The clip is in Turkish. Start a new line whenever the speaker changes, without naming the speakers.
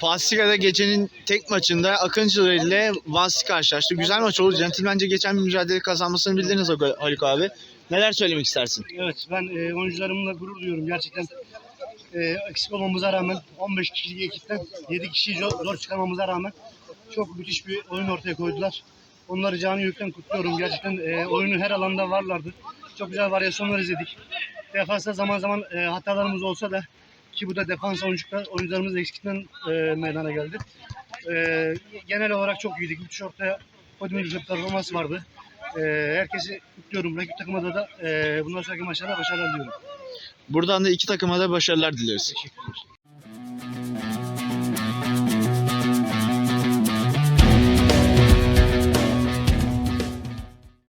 Pasika'da gecenin tek maçında Akıncılar ile Vansi karşılaştı. Güzel maç oldu. Centilmence geçen bir mücadele kazanmasını bildiniz Haluk abi. Neler söylemek istersin?
Evet ben e, oyuncularımla gurur duyuyorum gerçekten. E, eksik olmamıza rağmen 15 kişilik ekipten 7 kişiyi zor, zor rağmen çok müthiş bir oyun ortaya koydular. Onları canı yürekten kutluyorum. Gerçekten e, oyunun her alanda varlardı. Çok güzel varyasyonlar izledik. Defansta zaman zaman e, hatalarımız olsa da ki bu da defans oyuncular, oyuncularımız eksikten e, meydana geldi. E, genel olarak çok iyiydik. Müthiş ortaya koyduğumuz bir performans vardı. E, herkesi kutluyorum. Rakip takıma da e, bundan sonraki maçlarda başarılar diliyorum.
Buradan da iki takıma da başarılar diliyoruz.
Teşekkür ederim.